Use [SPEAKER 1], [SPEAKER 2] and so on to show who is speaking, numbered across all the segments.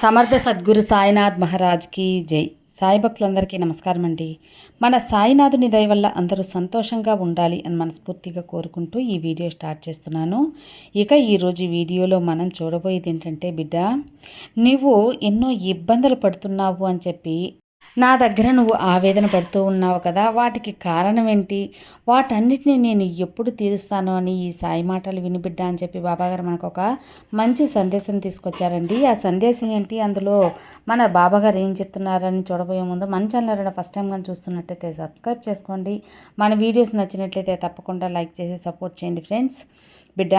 [SPEAKER 1] సమర్థ సద్గురు సాయినాథ్ మహారాజ్కి జై. సాయి భక్తులందరికీ నమస్కారం అండి. మన సాయినాథుని దయ వల్ల అందరూ సంతోషంగా ఉండాలి అని మనస్ఫూర్తిగా కోరుకుంటూ ఈ వీడియో స్టార్ట్ చేస్తున్నాను. ఇక ఈరోజు వీడియోలో మనం చూడబోయేది ఏంటంటే బిడ్డ నువ్వు ఎన్నో ఇబ్బందులు పడుతున్నావు అని చెప్పి నా దగ్గర నువ్వు ఆవేదన పడుతూ ఉన్నావు కదా వాటికి కారణం ఏంటి? వాటన్నిటిని నేను ఎప్పుడు తీరుస్తాను అని ఈ సాయి మాటలు వినిబిడ్డ అని చెప్పి బాబాగారు మనకు ఒక మంచి సందేశం తీసుకొచ్చారండి. ఆ సందేశం ఏంటి? అందులో మన బాబాగారు ఏం చెప్తున్నారని చూడబోయే ముందు మన ఛానల్ ఫస్ట్ టైం కానీ చూస్తున్నట్టయితే సబ్స్క్రైబ్ చేసుకోండి. మన వీడియోస్ నచ్చినట్లయితే తప్పకుండా లైక్ చేసి సపోర్ట్ చేయండి ఫ్రెండ్స్ బిడ్డ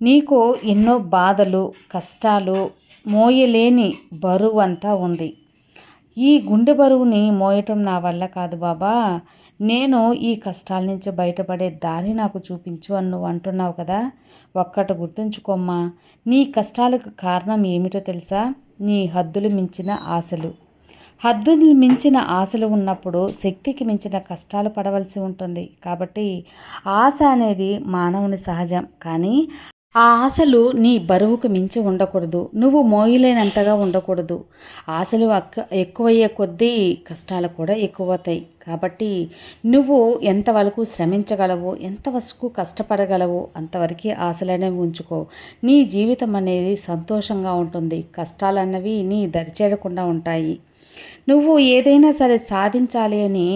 [SPEAKER 1] నీకు ఎన్నో బాధలు కష్టాలు మోయలేని బరువు అంతా ఉంది. ఈ గుండె బరువుని మోయటం నా వల్ల కాదు బాబా. నేను ఈ కష్టాల నుంచి బయటపడే దారి నాకు చూపించు అని నువ్వు అంటున్నావు కదా. ఒక్కటి గుర్తుంచుకోమ్మా. నీ కష్టాలకు కారణం ఏమిటో తెలుసా? నీ హద్దులు మించిన ఆశలు. హద్దులు మించిన ఆశలు ఉన్నప్పుడు శక్తికి మించిన కష్టాలు పడవలసి ఉంటుంది. కాబట్టి ఆశ అనేది మానవుని సహజం. కానీ ఆ ఆశలు నీ బరువుకు మించి ఉండకూడదు. నువ్వు మోయలేనంతగా ఉండకూడదు. ఆశలు అక్క ఎక్కువయ్యే కొద్దీ కష్టాలు కూడా ఎక్కువవుతాయి. కాబట్టి నువ్వు ఎంతవరకు శ్రమించగలవో ఎంతవరకు కష్టపడగలవో అంతవరకు ఆశలనేవి ఉంచుకో. నీ జీవితం అనేది సంతోషంగా ఉంటుంది. కష్టాలన్నవి నీ దరిచేరకుండా ఉంటాయి. నువ్వు ఏదైనా సరే సాధించాలి అని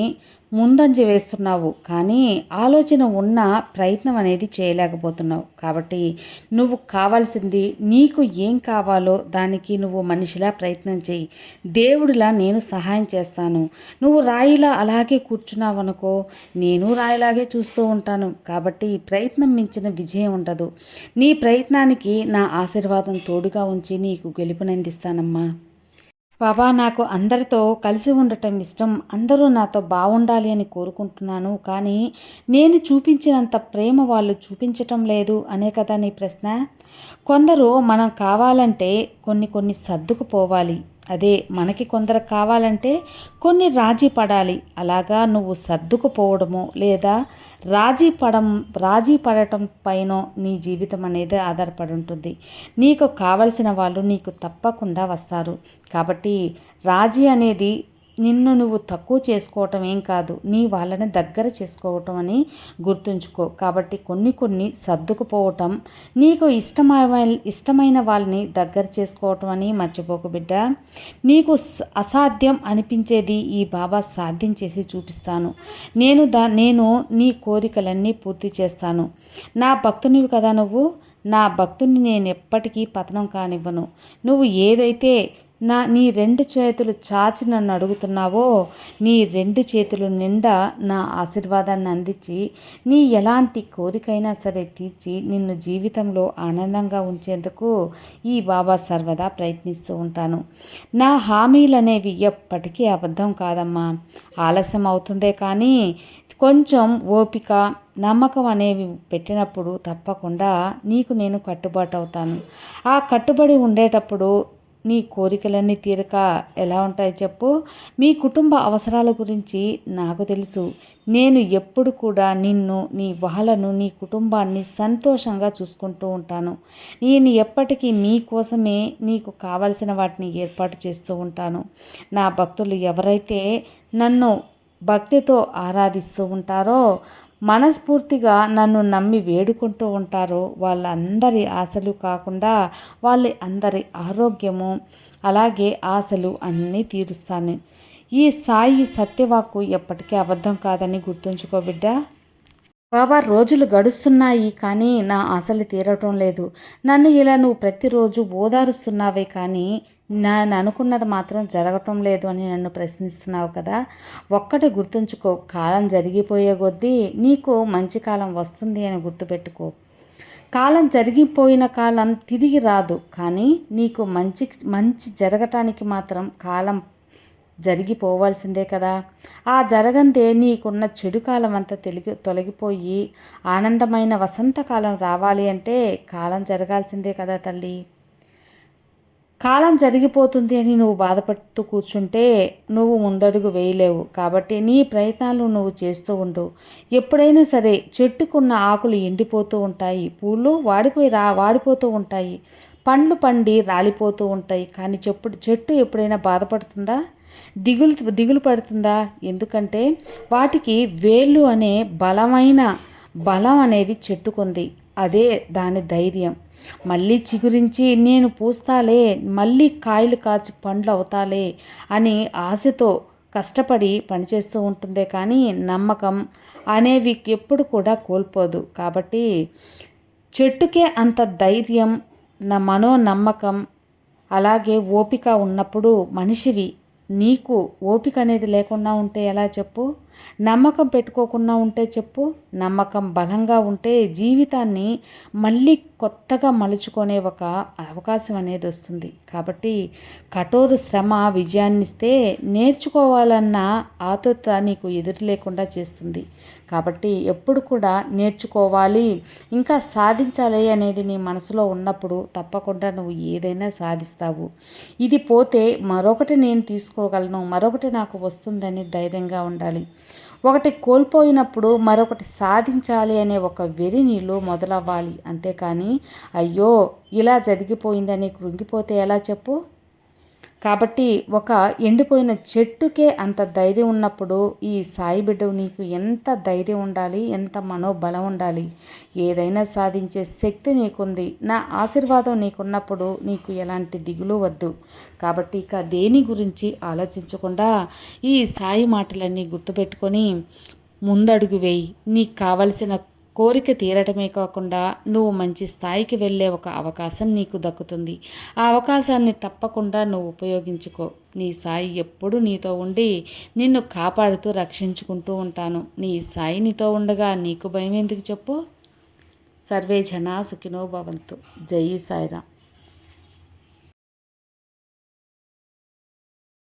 [SPEAKER 1] ముందంజ వేస్తున్నావు కానీ ఆలోచన ఉన్న ప్రయత్నం అనేది చేయలేకపోతున్నావు. కాబట్టి నువ్వు కావాల్సింది నీకు ఏం కావాలో దానికి నువ్వు మనిషిలా ప్రయత్నం చేయి. దేవుడిలా నేను సహాయం చేస్తాను. నువ్వు రాయిలా అలాగే కూర్చున్నావు అనుకో నేను రాయిలాగే చూస్తూ ఉంటాను. కాబట్టి ప్రయత్నం మించిన విజయం ఉండదు. నీ ప్రయత్నానికి నా ఆశీర్వాదం తోడుగా ఉంచి నీకు గెలుపునందిస్తానమ్మా. బాబా నాకు అందరితో కలిసి ఉండటం ఇష్టం. అందరూ నాతో బాగుండాలి అని కోరుకుంటున్నాను. కానీ నేను చూపించినంత ప్రేమ వాళ్ళు చూపించటం లేదు అనే కదా నీ ప్రశ్న? కొందరు మనం కావాలంటే కొన్ని కొన్ని సర్దుకుపోవాలి. అదే మనకి కొందరు కావాలంటే కొన్ని రాజీ పడాలి. అలాగా నువ్వు సర్దుకుపోవడము లేదా రాజీ పడం రాజీ పడటం పైన నీ జీవితం అనేది ఆధారపడి ఉంటుంది. నీకు కావలసిన వాళ్ళు నీకు తప్పకుండా వస్తారు. కాబట్టి రాజీ అనేది నిన్ను నువ్వు తక్కువ చేసుకోవటం ఏం కాదు. నీ వాళ్ళని దగ్గర చేసుకోవటం అని గుర్తుంచుకో. కాబట్టి కొన్ని కొన్ని సర్దుకుపోవటం నీకు ఇష్టమైన ఇష్టమైన వాళ్ళని దగ్గర చేసుకోవటం అని మర్చిపోకు బిడ్డ. నీకు అసాధ్యం అనిపించేది ఈ బాబా సాధ్యం చేసి చూపిస్తాను. నేను దా నేను నీ కోరికలన్నీ పూర్తి చేస్తాను. నా భక్తునివి కదా నువ్వు. నా భక్తుని నేను ఎప్పటికీ పతనం కానివ్వను. నువ్వు ఏదైతే నా నీ రెండు చేతులు చాచి నన్ను అడుగుతున్నావో నీ రెండు చేతులు నిండా నా ఆశీర్వాదాన్ని అందించి నీ ఎలాంటి కోరికైనా సరే తీర్చి నిన్ను జీవితంలో ఆనందంగా ఉంచేందుకు ఈ బాబా సర్వదా ప్రయత్నిస్తూ ఉంటాను. నా హామీలు అనేవి ఎప్పటికీ అబద్ధం కాదమ్మా. ఆలస్యం అవుతుందే కానీ కొంచెం ఓపిక నమ్మకం అనేవి పెట్టినప్పుడు తప్పకుండా నీకు నేను కట్టుబాటు అవుతాను. ఆ కట్టుబడి ఉండేటప్పుడు నీ కోరికలన్నీ తీరక ఎలా ఉంటాయి చెప్పు. మీ కుటుంబ అవసరాల గురించి నాకు తెలుసు. నేను ఎప్పుడు కూడా నిన్ను నీ వాళ్ళను నీ కుటుంబాన్ని సంతోషంగా చూసుకుంటూ ఉంటాను. నేను ఎప్పటికీ మీకోసమే నీకు కావలసిన వాటిని ఏర్పాటు చేస్తూ ఉంటాను. నా భక్తులు ఎవరైతే నన్ను భక్తితో ఆరాధిస్తూ ఉంటారో మనస్ఫూర్తిగా నన్ను నమ్మి వేడుకుంటూ ఉంటారో వాళ్ళందరి ఆశలు కాకుండా వాళ్ళ అందరి ఆరోగ్యము అలాగే ఆశలు అన్నీ తీరుస్తాను. ఈ సాయి సత్యవాక్కు ఎప్పటికీ అబద్ధం కాదని గుర్తుంచుకో బిడ్డ. బాబా రోజులు గడుస్తున్నాయి కానీ నా ఆశలు తీరటం లేదు. నన్ను ఇలా నువ్వు ప్రతిరోజు ఓదారుస్తున్నావే కానీ నేను అనుకున్నది మాత్రం జరగటం లేదు అని నన్ను ప్రశ్నిస్తున్నావు కదా. ఒక్కటి గుర్తుంచుకో కాలం జరిగిపోయే కొద్దీ నీకు మంచి కాలం వస్తుంది అని గుర్తుపెట్టుకో. కాలం జరిగిపోయిన కాలం తిరిగి రాదు కానీ నీకు మంచి మంచి జరగటానికి మాత్రం కాలం జరిగిపోవాల్సిందే కదా. ఆ జరగందే నీకున్న చెడు కాలం అంతా తెలిగి తొలగిపోయి ఆనందమైన వసంతకాలం రావాలి అంటే కాలం జరగాల్సిందే కదా తల్లి. కాలం జరిగిపోతుంది అని నువ్వు బాధపడుతూ కూర్చుంటే నువ్వు ముందడుగు వేయలేవు. కాబట్టి నీ ప్రయత్నాలు నువ్వు చేస్తూ ఉండు. ఎప్పుడైనా సరే చెట్టుకున్న ఆకులు ఎండిపోతూ ఉంటాయి. పూలు వాడిపోయి రా వాడిపోతూ ఉంటాయి. పండ్లు పండి రాలిపోతూ ఉంటాయి. కానీ చెప్పుడు చెట్టు ఎప్పుడైనా బాధపడుతుందా? దిగులు దిగులు పడుతుందా? ఎందుకంటే వాటికి వేళ్ళు అనే బలమైన బలం అనేది చెట్టుకుంది. అదే దాని ధైర్యం. మళ్ళీ చిగురించి నేను పూస్తాలే మళ్ళీ కాయలు కాచి పండ్లు అవుతాలే అని ఆశతో కష్టపడి పనిచేస్తూ ఉంటుందే కానీ నమ్మకం అనేవి ఎప్పుడు కూడా కోల్పోదు. కాబట్టి చెట్టుకే అంత ధైర్యం నా మనో నమ్మకం అలాగే ఓపిక ఉన్నప్పుడు మనిషివి. నీకు ఓపిక అనేది లేకుండా ఉంటే ఎలా చెప్పు? నమ్మకం పెట్టుకోకుండా ఉంటే చెప్పు నమ్మకం బలంగా ఉంటే జీవితాన్ని మళ్ళీ కొత్తగా మలుచుకునే ఒక అవకాశం అనేది వస్తుంది. కాబట్టి కఠోర శ్రమ విజయాన్నిస్తే నేర్చుకోవాలన్న ఆతురత నీకు ఎదురు లేకుండా చేస్తుంది. కాబట్టి ఎప్పుడు కూడా నేర్చుకోవాలి ఇంకా సాధించాలి అనేది నీ మనసులో ఉన్నప్పుడు తప్పకుండా నువ్వు ఏదైనా సాధిస్తావు. ఇది పోతే మరొకటి నేను తీసుకోగలను మరొకటి నాకు వస్తుందని ధైర్యంగా ఉండాలి. ఒకటి కోల్పోయినప్పుడు మరొకటి సాధించాలి అనే ఒక వెరి నీళ్ళు మొదలవ్వాలి. అంతేకాని అయ్యో ఇలా జరిగిపోయిందని కృంగిపోతే ఎలా చెప్పు? కాబట్టి ఒక ఎండిపోయిన చెట్టుకే అంత ధైర్యం ఉన్నప్పుడు ఈ సాయి బిడ్డ నీకు ఎంత ధైర్యం ఉండాలి ఎంత మనోబలం ఉండాలి? ఏదైనా సాధించే శక్తి నీకుంది. నా ఆశీర్వాదం నీకున్నప్పుడు నీకు ఎలాంటి దిగులు వద్దు. కాబట్టి ఇక దేని గురించి ఆలోచించకుండా ఈ సాయి మాటలన్నీ గుర్తుపెట్టుకొని ముందడుగు వేయి. నీకు కావలసిన కోరిక తీరటమే కాకుండా నువ్వు మంచి స్థాయికి వెళ్ళే ఒక అవకాశం నీకు దక్కుతుంది. ఆ అవకాశాన్ని తప్పకుండా నువ్వు ఉపయోగించుకో. నీ సాయి ఎప్పుడు నీతో ఉండి నిన్ను కాపాడుతూ రక్షించుకుంటూ ఉంటాను. నీ సాయి నీతో ఉండగా నీకు భయం ఎందుకు చెప్పు? సర్వే జనా సుఖినో భవంతు. జై సాయిరామ్.